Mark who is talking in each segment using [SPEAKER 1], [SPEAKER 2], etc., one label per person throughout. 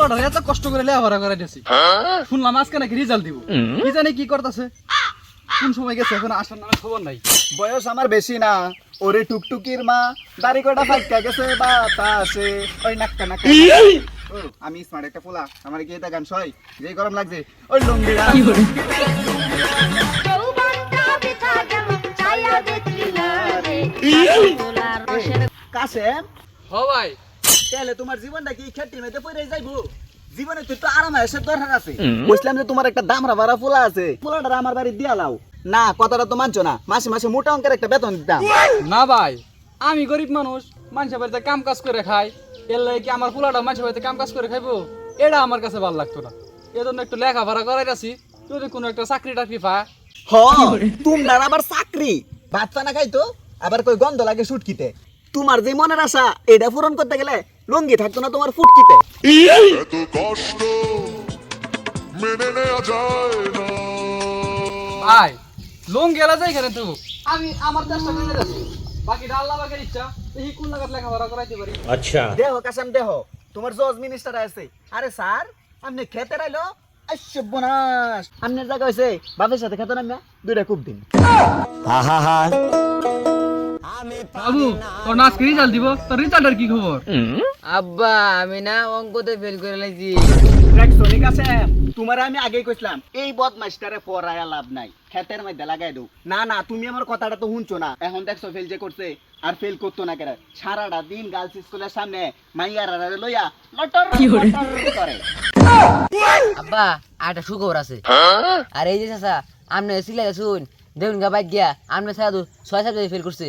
[SPEAKER 1] পোলাটা এত কষ্ট করে লেখাপড়া করে দিয়েছি। শুনলাম আজকে নাকি রেজাল্ট দিব। কি জানি কি করতেছে? কোন সময় গেছে এখন আসার নামে খবর নাই।
[SPEAKER 2] বয়স আমার বেশি না। ওরে টুকটুকির মা দাড়ি কটা ফাঁকা গেছে বাতাসে। ওই নাক্কা নাক্কা আমি স্মার্ট একটা পোলা। আমার কি এটা গান সই যে গরম লাগছে। ওই লুঙ্গিরা। কাসেম
[SPEAKER 1] হ ভাই।
[SPEAKER 2] তাহলে তোমার জীবনটা কি খেটি মেতে পড়ে যাইবো? জীবনে তো আরাম দরকার আছে। বুঝলাম যে তোমার একটা দামরা ভাড়া আছে। আমার বাড়ি দিয়া লাও। না কথাটা তো মানছো না। মাসে মাসে মোটা অঙ্কের একটা বেতন দিতাম।
[SPEAKER 1] না ভাই আমি গরিব মানুষ মানুষের বাড়িতে কাম কাজ করে খাই। এর লাগে কি আমার পোলাটা মানুষের বাড়িতে কাম কাজ করে খাইবো? এটা আমার কাছে ভালো লাগতো না। এজন্য একটু লেখা লেখাপড়া করাইতাছি যদি কোনো একটা চাকরি টাকরি পায়।
[SPEAKER 2] হ তোমরা আবার চাকরি। ভাত পানা খাইতো আবার কই গন্ধ লাগে সুটকিতে। তোমার যে মনের আশা এটা পূরণ করতে গেলে লুঙ্গি থাকতো না তোমার ফুটকিতে
[SPEAKER 3] এত কষ্ট মেনে নেওয়া যায় না।
[SPEAKER 1] ভাই লোন গেলা যাই কেন তো। আমি আমার চেষ্টা করে যাচ্ছি বাকিটা আল্লাহ বাকের ইচ্ছা এই কোন লাগাত লেখাপড়া করাইতে পারি।
[SPEAKER 2] দেহ কাসাম দেহ তোমার জজ মিনিস্টার আছে। আরে স্যার আপনি খেতে রাইলো? আশ্চর্যনাশ আপনার জায়গা হয়েছে বাপের সাথে খেতে নামে দুইটা খুব দিন।
[SPEAKER 1] বাবু তোর নাচ কি রেজাল্ট দিব? তোর রেজাল্টের কি খবর?
[SPEAKER 4] আব্বা আমি না অঙ্কতে ফেল করে লাগছি
[SPEAKER 2] দেখছ ঠিক আছে তোমার আমি আগেই কইছিলাম এই পড়ায়া লাভ নাই খেতের মধ্যে লাগাই দৌ। না না তুমি আমার কথাটা তো শুনছো না। এখন দেখছ ফেল যে করছে আর ফেল করতো না কেন? সারাটা দিন গার্লস স্কুলের সামনে মাইয়ারা লইয়া লটর লটর করে।
[SPEAKER 4] আব্বা একটা সুখবর আছে। আর এই যে চাচা আপনি সিলাই শুন দেখুন গা বাইক গিয়া। তো ছয় সাবজেক্ট ফেল করছে।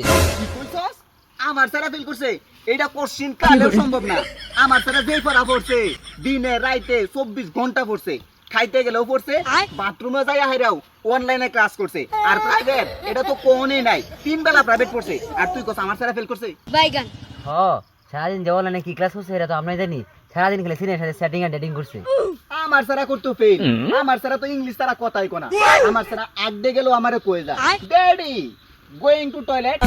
[SPEAKER 2] আমার সারা ফেল করছে। এটা কোশ্চিন কালেও সম্ভব না। আমার সারা যেই পড়া পড়ছে দিনে রাইতে চব্বিশ ঘণ্টা পড়ছে। খাইতে গেলেও পড়ছে বাথরুমে যাই হাইরাও অনলাইনে ক্লাস করছে। আর প্রাইভেট এটা তো কোনই নাই। তিন বেলা প্রাইভেট পড়ছে। আর তুই কস আমার সারা ফেল করছে?
[SPEAKER 5] বাইগান।
[SPEAKER 4] হ সারাদিন যে অনলাইনে কি ক্লাস করছে এটা তো আমরা জানি। সারাদিন খেলে সিনের সাথে সেটিং আর ডেটিং করছে।
[SPEAKER 2] আমার সারা করতো ফেল আমার সারা তো ইংলিশ তারা কথাই কোনা আমার সারা আগডে গেলেও আমারে কয়ে যা। Daddy going to toilet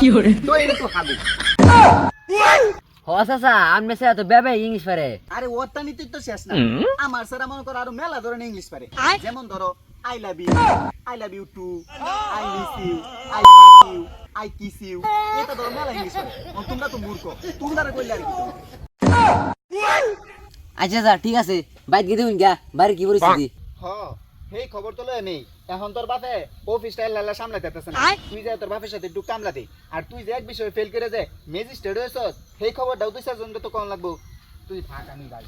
[SPEAKER 2] going to হাগু
[SPEAKER 4] হ চাচা আপনি তো বেবে ইংলিশ পারে।
[SPEAKER 2] আরে ওটা নিতে তো শেষ না। আমার সারা মনে করো আরও মেলা ধরনের ইংলিশ পারে। যেমন ধরো I love you I love you too I miss you I you I kiss you এটা ধরো মেলা ইংলিশ পারে। তোমরা তো মূর্খ। তোমরা কইলে আর কি তুমি?
[SPEAKER 4] আচ্ছা স্যার ঠিক আছে। বাইক গিয়ে দেখুন গা বাড়ি কি পরিস্থিতি
[SPEAKER 2] হ হেই খবর তো লয় নেই এখন তোর বাপে অফিসটা লালা সামলাতে পারতেছে না। তুই যে তোর বাপের সাথে একটু কামলা দে। আর তুই যে এক বিষয়ে ফেল করে যে ম্যাজিস্ট্রেট হয়েছস সেই খবরটাও তুই স্যার তো কম লাগবো। তুই থাক আমি যাই